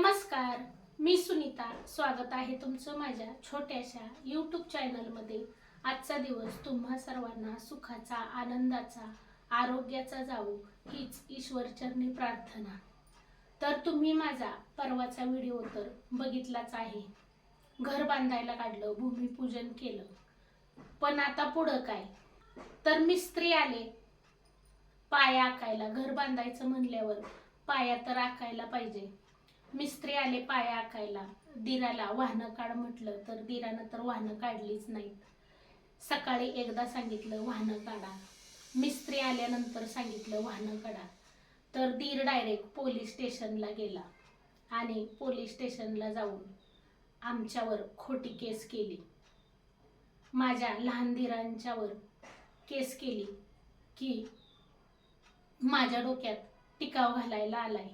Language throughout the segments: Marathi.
नमस्कार मी सुनीता. स्वागत आहे तुमचं माझ्या छोट्याशा यूट्यूब चॅनलमध्ये आजचा दिवस तुम्हा सर्वांना सुखाचा आनंदाचा आरोग्याचा जावो हीच ईश्वरचरणी प्रार्थना. तर तुम्ही माझा परवाचा व्हिडिओ तर बघितलाच आहे. घर बांधायला काढलं भूमिपूजन केलं. पण आता पुढं काय? तर मिस्त्री आले. पाया आकायला घर बांधायचं म्हणल्यावर पाया तर आकायला पाहिजे. मिस्त्री आले पाया आकायला दिराला वाहनं काढ म्हटलं तर दिरानं तर वाहनं काढलीच नाहीत. सकाळी एकदा सांगितलं वाहनं काढा. मिस्त्री आल्यानंतर सांगितलं वाहनं काढा. तर दीर डायरेक्ट पोलीस स्टेशनला गेला आणि पोलीस स्टेशनला जाऊन आमच्यावर खोटी केस केली. माझ्या लहान दिरांच्यावर केस केली की माझ्या डोक्यात टिकाव घालायला आलाय.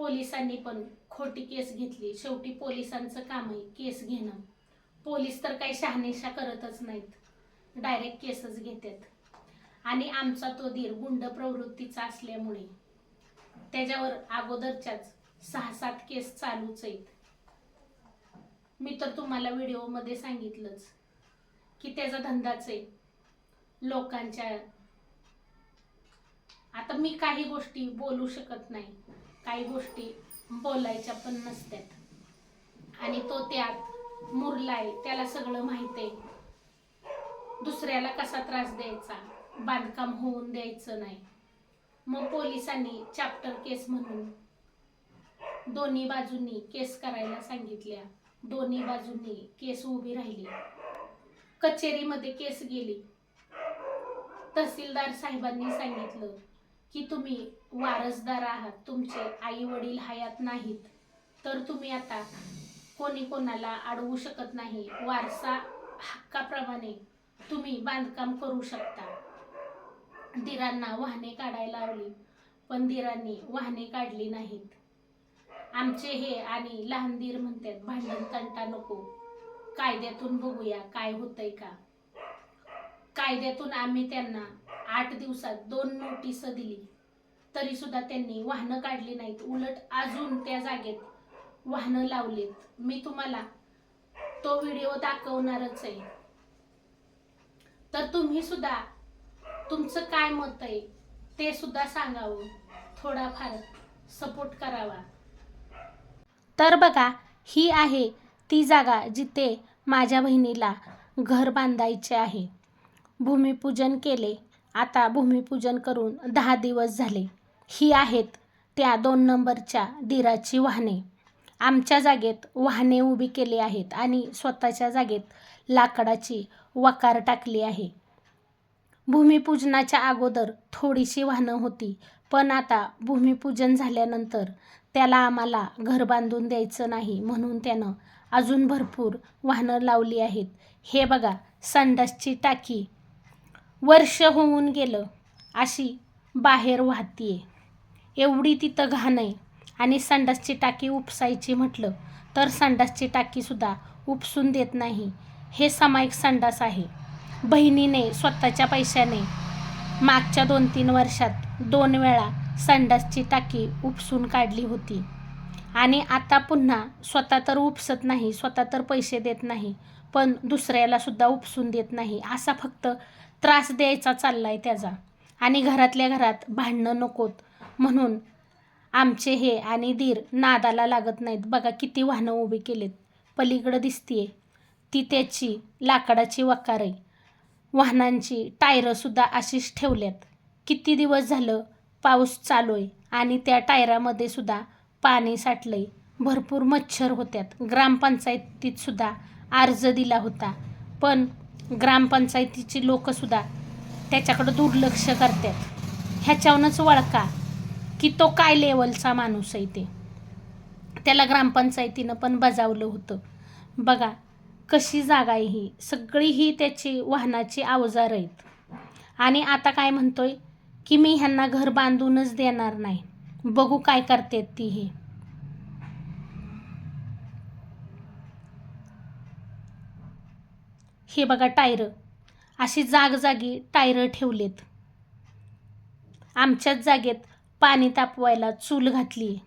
पोलिसांनी पण खोटी केस घेतली. शेवटी पोलिसांचं काम आहे केस घेणं. पोलीस तर काही शहानिशा करतच नाहीत. डायरेक्ट केसच घेतात. आणि आमचा तो धीर गुंड प्रवृत्तीचा असल्यामुळे त्याच्यावर अगोदरच्याच सहा सात केस चालूच आहेत. मी तर तुम्हाला व्हिडिओमध्ये सांगितलंच की त्याचा धंदाच आहे. लोकांच्या आता मी काही गोष्टी बोलू शकत नाही. काही गोष्टी बोलायच्या पण नसतात आणि तो त्यात मुरलाय त्याला सगळं माहीत आहे दुसऱ्याला कसा त्रास द्यायचा? बांधकाम होऊन द्यायचं नाही. मग पोलिसांनी चॅप्टर केस म्हणून दोन्ही बाजूंनी केस करायला सांगितल्या. दोन्ही बाजूंनी केस उभी राहिली. कचेरीमध्ये केस गेली. तहसीलदार साहेबांनी सांगितलं की तुम्ही वारसदार आहात. तुमचे आई वडील हयात नाहीत. तर तुम्ही आता कोणी कोणाला अडवू शकत नाही. वारसा हक्काप्रमाणे तुम्ही बांधकाम करू शकता. दिरांना वाहने काढायला लावली पण दिरांनी वाहने काढली नाहीत. आमचे हे आणि लहान दीर म्हणतात भांडण तंटा नको. कायद्यातून बघूया काय होतंय का? कायद्यातून आम्ही त्यांना आठ दिवसात दोन नोटीस दिली. तरी सुद्धा त्यांनी वाहनं काढली नाहीत. उलट अजून त्या जागेत वाहनं लावलीत. मी तुम्हाला तो व्हिडिओ दाखवणारच आहे. तर तुम्ही सुद्धा तुमचं काय मत आहे ते सुद्धा सांगावं. थोडाफार सपोर्ट करावा. तर बघा ही आहे ती जागा जिथे माझ्या बहिणीला घर बांधायचे आहे. भूमिपूजन केले. आता भूमिपूजन करून दहा दिवस झाले. ही आहेत त्या दोन नंबरच्या दिराची वाहने. आमच्या जागेत वाहने उभी केली आहेत आणि स्वतःच्या जागेत लाकडाची वकार टाकली आहे. भूमिपूजनाच्या अगोदर थोडीशी वाहनं होती पण आता भूमिपूजन झाल्यानंतर त्याला आम्हाला घर बांधून द्यायचं नाही म्हणून त्यानं अजून भरपूर वाहनं लावली आहेत. हे बघा संडासची टाकी. वर्ष होऊन गेलं अशी बाहेर वाहतीये. एवढी तिथं घाण आहे. आणि संडासची टाकी उपसायची म्हटलं तर संडासची टाकीसुद्धा उपसून देत नाही. हे सामायिक संडास आहे. बहिणीने स्वतःच्या पैशाने मागच्या दोन तीन वर्षात दोन वेळा संडासची टाकी उपसून काढली होती. आणि आता पुन्हा स्वतः तर उपसत नाही स्वतः तर पैसे देत नाही पण दुसऱ्याला सुद्धा उपसून देत नाही असा फक्त त्रास द्यायचा चाललाय त्याचा. आणि घरातल्या घरात भांडणं नकोत. म्हणून आमचे हे आणि दीर नादाला लागत नाहीत. बघा किती वाहनं उभी केलीत. पलीकडं दिसतीये. ती त्याची लाकडाची वकार. आहे वाहनांची टायरंसुद्धा अशीच ठेवल्यात. किती दिवस झालं पाऊस चालू आहे आणि त्या टायरामध्ये सुद्धा पाणी साठलं आहे भरपूर मच्छर होत्यात. ग्रामपंचायतीत सुद्धा अर्ज दिला होता. पण ग्रामपंचायतीची लोकंसुद्धा त्याच्याकडं दुर्लक्ष करतात ह्याच्यावरूनच वळका. की तो काय लेवलचा माणूस आहे ते. त्याला ग्रामपंचायतीनं पण बजावलं होतं. बघा कशी जागा आहे ही. सगळी ही त्याची वाहनाची अवजार आहेत. आणि आता काय म्हणतोय की मी ह्यांना घर बांधूनच देणार नाही. बघू काय करते ती हे. हे बघा टायर. अशी जागजागी टायर ठेवलेत. आमच्याच जागेत पाणी तापवायला चूल घातली.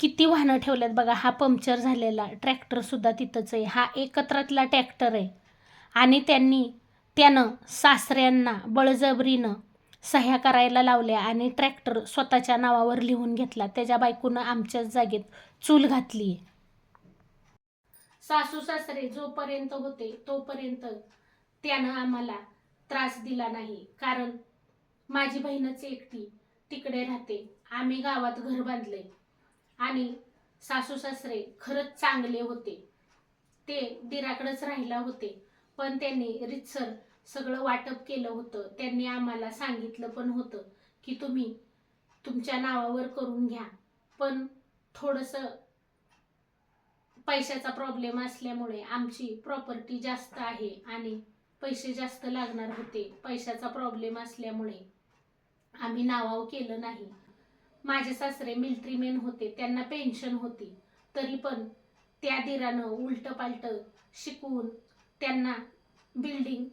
किती वाहनं ठेवल्यात बघा हा पंक्चर झालेला ट्रॅक्टरसुद्धा तिथंच आहे. हा एकत्रातला ट्रॅक्टर आहे. आणि त्यांनी त्यानं सासऱ्यांना बळजबरीनं सह्या करायला लावल्या आणि ट्रॅक्टर स्वतःच्या नावावर लिहून घेतला. त्याच्या बायकोनं आमच्याच जागेत चूल घातली. सासू सासरे जोपर्यंत होते तोपर्यंत त्यानं आम्हाला त्रास दिला नाही. कारण माझी बहीणच एकटी. तिकडे राहते. आम्ही गावात घर बांधले आणि सासू सासरे खरंच चांगले होते. ते दिराकडेच राहिला होते. पण त्यांनी रितसर सगळं वाटप केलं होतं. त्यांनी आम्हाला सांगितलं पण होतं की तुम्ही तुमच्या नावावर करून घ्या. पण थोडंसं पैशाचा प्रॉब्लेम असल्यामुळे आमची प्रॉपर्टी जास्त आहे आणि पैसे जास्त लागणार होते. पैशाचा प्रॉब्लेम असल्यामुळे. आम्ही नावाव केलं नाही. माझे सासरे मिल्ट्रीमेन होते त्यांना पेन्शन होती. तरी पण त्या दिरानं उलट पालट शिकवून त्यांना बिल्डिंग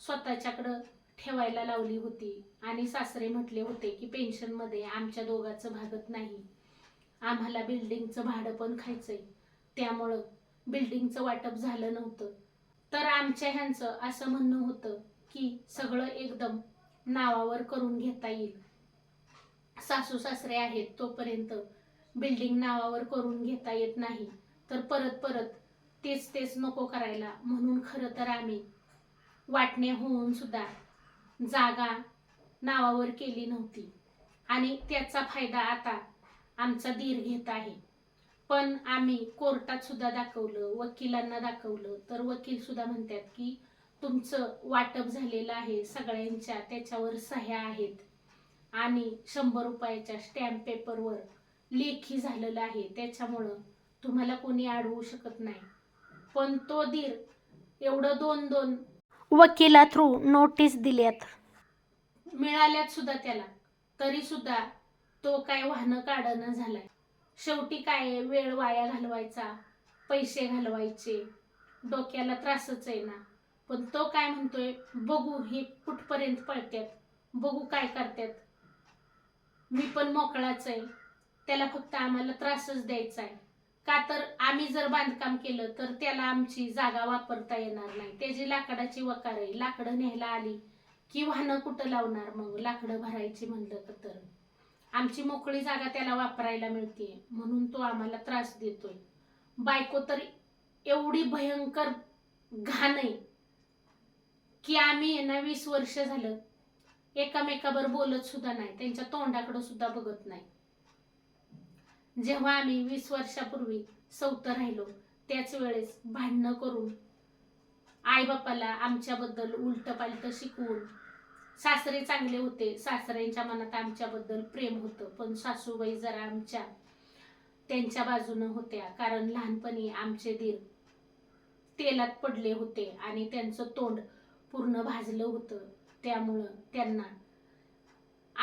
स्वतःच्याकडं ठेवायला लावली होती. आणि सासरे म्हटले होते की पेन्शनमध्ये आमच्या दोघांचं भागत नाही. आम्हाला बिल्डिंगचं भाडं पण खायचंय. त्यामुळं बिल्डिंगचं वाटप झालं नव्हतं. तर आमच्या ह्यांचं असं म्हणणं होतं की सगळं एकदम नावावर करून घेता येईल. सासू सासरे आहेत तोपर्यंत बिल्डिंग नावावर करून घेता येत नाही. तर परत परत तेच तेच नको करायला म्हणून खरं तर आम्ही वाटणे होऊन सुद्धा जागा नावावर केली नव्हती. आणि त्याचा फायदा आता आमचा धीर घेत आहे. पण आम्ही कोर्टात सुद्धा दाखवलं वकिलांना दाखवलं. तर वकील सुद्धा म्हणतात की तुमचं वाटप झालेलं आहे सगळ्यांच्या त्याच्यावर सह्या आहेत. आणि शंभर रुपयाच्या स्टॅम्प पेपरवर लेखी झालेलं आहे. त्याच्यामुळं तुम्हाला कोणी अडवू शकत नाही. पण तो दीर एवढं दोन दोन वकिला थ्रू नोटीस दिल्यात. मिळाल्यात सुद्धा त्याला. तरी सुद्धा तो काय वाहनं काढणं झालाय. शेवटी काय वेळ वाया घालवायचा? पैसे घालवायचे. डोक्याला त्रासच आहे ना. पण तो काय म्हणतोय बघू हे कुठपर्यंत पळतात बघू काय करतात मी पण मोकळाच आहे. त्याला फक्त आम्हाला त्रासच द्यायचा आहे. का तर आम्ही जर बांधकाम केलं तर त्याला आमची जागा वापरता येणार नाही. त्याची लाकडाची वकार आहे लाकडं न्यायला आली की वाहनं कुठं लावणार मग? लाकडं भरायची म्हणलं तर? आमची मोकळी जागा त्याला वापरायला मिळते म्हणून तो आम्हाला त्रास देतोय. बायको तर एवढी भयंकर घाण आहे. की आम्ही यांना वीस वर्ष झालं. एकामेकावर बोलत सुद्धा नाही. त्यांच्या तोंडाकडे सुद्धा बघत नाही. जेव्हा आम्ही वीस वर्षापूर्वी सौतं राहिलो त्याच वेळेस भांडणं करून आईबापाला आमच्याबद्दल उलट पालट शिकवून सासरे चांगले होते. सासऱ्यांच्या मनात आमच्याबद्दल प्रेम होतं. पण सासूबाई जरा आमच्या त्यांच्या बाजूनं होत्या. कारण लहानपणी आमचे दीर तेलात पडले होते आणि त्यांचं तोंड पूर्ण भाजलं होतं. त्यामुळं त्यांना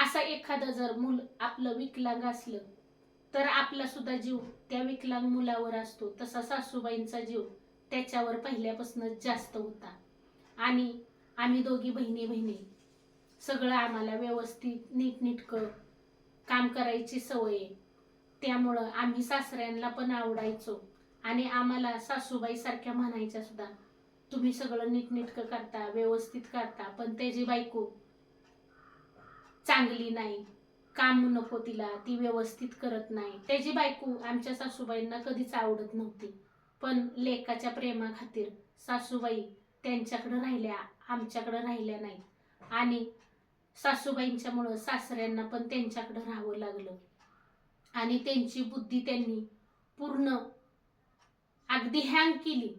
असं एखादं जर मूल आपलं विकलांग असलं तर आपला सुद्धा जीव त्या विकलांग मुलावर असतो. तसा सासूबाईंचा जीव त्याच्यावर पहिल्यापासूनच जास्त होता. आणि आम्ही दोघी बहिणी बहिणी सगळं आम्हाला व्यवस्थित नीटनीटकं काम करायची सवय. आहे. त्यामुळं आम्ही सासऱ्यांना पण आवडायचो. आणि आम्हाला सासूबाई सारख्या म्हणायच्या सुद्धा तुम्ही सगळं नीटनीटकं करता व्यवस्थित करता पण त्याची बायको चांगली नाही काम नको तिला ती व्यवस्थित करत नाही त्याची बायको आमच्या सासूबाईंना कधीच आवडत नव्हती. पण लेकाच्या प्रेमाखातीर सासूबाई त्यांच्याकडे राहिल्या आमच्याकडे राहिल्या नाही आणि सासूबाईंच्यामुळं सासऱ्यांना पण त्यांच्याकडे राहावं लागलं. आणि त्यांची बुद्धी त्यांनी पूर्ण अगदी हँग केली.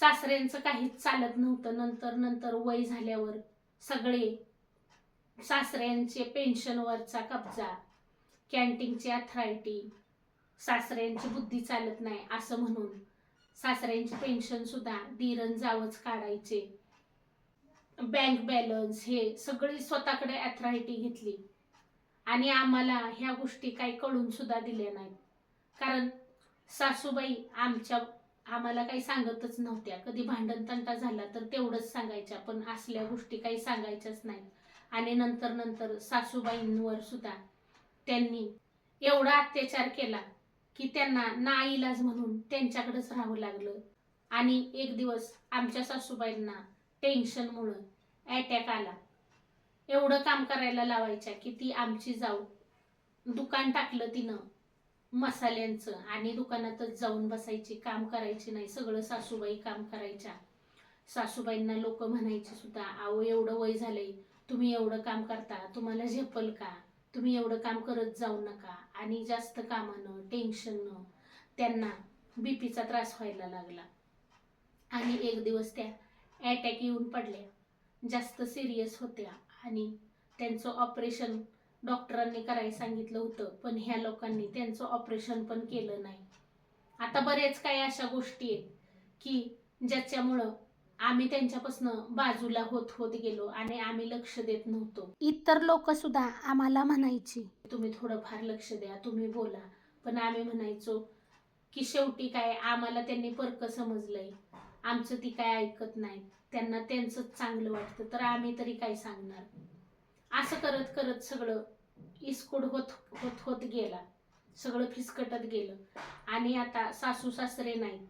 सासऱ्यांचं काहीच चालत नव्हतं. नंतर नंतर वय झाल्यावर सगळे सासऱ्यांचे पेन्शनवरचा कब्जा कॅन्टीनची अथॉरिटी सासऱ्यांची बुद्धी चालत नाही असं म्हणून सासऱ्यांची पेन्शन सुद्धा दिरण जावंच काढायचे. बँक बॅलन्स हे सगळी स्वतःकडे अथॉरिटी घेतली. आणि आम्हाला ह्या गोष्टी काही कळून सुद्धा दिल्या नाहीत. कारण सासूबाई आमच्या आम्हाला काही सांगतच नव्हत्या. कधी भांडण तंटा झाला तर तेवढंच सांगायच्या पण असल्या गोष्टी काही सांगायच्याच नाही आणि नंतर नंतर सासूबाईंवर सुद्धा त्यांनी एवढा अत्याचार केला की त्यांना नाईलाज म्हणून त्यांच्याकडेच राहावं लागलं. आणि एक दिवस आमच्या सासूबाईंना टेन्शनमुळं अटॅक आला. एवढं काम करायला लावायच्या की ती आमची जाऊ दुकान टाकलं तिनं. मसाल्यांचं आणि दुकानातच जाऊन बसायची काम करायची नाही सगळं सासूबाई काम करायच्या. सासूबाईंना लोक म्हणायचे सुद्धा आहो एवढं वय झालंय तुम्ही एवढं काम करता तुम्हाला झेपल का? तुम्ही एवढं काम करत जाऊ नका. आणि जास्त कामानं टेन्शननं त्यांना बीपीचा त्रास व्हायला लागला. आणि एक दिवस त्या अटॅक येऊन पडल्या. जास्त सिरियस होत्या आणि त्यांचं ऑपरेशन डॉक्टरांनी करायला सांगितलं होतं पण ह्या लोकांनी त्यांचं ऑपरेशन पण केलं नाही. आता बरेच काही अशा गोष्टी आहेत की ज्याच्यामुळं आम्ही त्यांच्यापासनं बाजूला होत होत गेलो आणि आम्ही लक्ष देत नव्हतो. इतर लोक सुद्धा आम्हाला म्हणायची. तुम्ही थोडंफार लक्ष द्या तुम्ही बोला. पण आम्ही म्हणायचो की शेवटी काय आम्हाला त्यांनी परक समजलंय. आमचं ती काय ऐकत नाही. त्यांना त्यांचंच चांगलं वाटतं तर आम्ही तरी काय सांगणार? असं करत करत सगळं इस्कूड होत होत होत गेला. सगळं फिसकटत गेलं. आणि आता सासू सासरे नाहीत.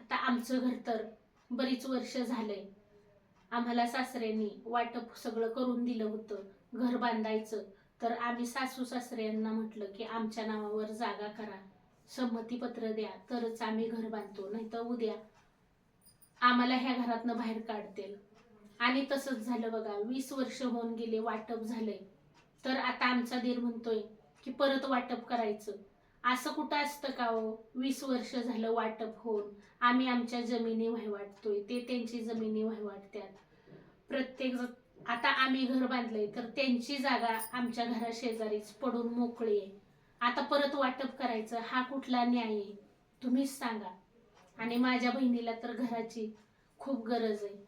आता आमचं घर तर बरीच वर्ष झालंय. आम्हाला सासऱ्यांनी वाटप सगळं करून दिलं होतं घर बांधायचं. तर आम्ही सासू सासऱ्यांना म्हटलं की आमच्या नावावर जागा करा. संमतीपत्र द्या तरच आम्ही घर बांधतो नाही तर उद्या आम्हाला ह्या घरातनं बाहेर काढतील. आणि तसंच झालं बघा वीस वर्ष होऊन गेले वाटप झालंय. तर आता आमचा दीर म्हणतोय की परत वाटप करायचं. असं कुठं असतं का हो? वीस वर्ष झालं वाटप होऊन आम्ही आमच्या जमिनी वाटतोय ते त्यांची जमिनी वाटतात प्रत्येक आता आम्ही घर बांधलंय तर त्यांची जागा आमच्या घरा शेजारीच पडून मोकळी आहे. आता परत वाटप करायचं हा कुठला न्याय आहे? तुम्हीच सांगा. आणि माझ्या बहिणीला तर घराची खूप गरज आहे.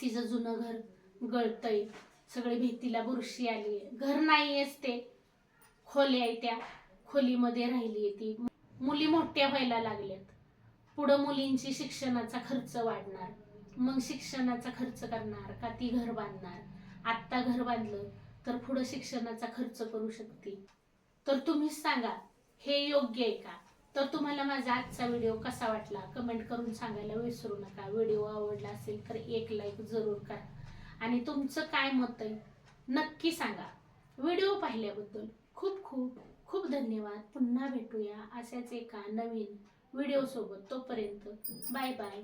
तिचं जुनं घर गळतंय. सगळी भीतीला बुरशी आली घर नाही असते खोल्या आहे त्या. खोलीमध्ये राहिली आहे ती. मुली मोठ्या व्हायला लागल्यात. पुढं मुलींची शिक्षणाचा खर्च वाढणार. मग शिक्षणाचा खर्च करणार का ती घर बांधणार? आत्ता घर बांधलं तर पुढं शिक्षणाचा खर्च करू शकते तर तुम्हीच सांगा हे योग्य आहे का? तर तुम्हाला माझा आजचा व्हिडिओ कसा वाटला? कमेंट करून सांगायला विसरू नका. व्हिडिओ आवडला असेल तर एक लाईक जरूर करा. आणि तुमचं काय मत आहे नक्की सांगा. व्हिडिओ पाहिल्याबद्दल खूप खूप खूप धन्यवाद. पुन्हा भेटूया अशाच एका नवीन व्हिडिओ सोबत तोपर्यंत बाय बाय.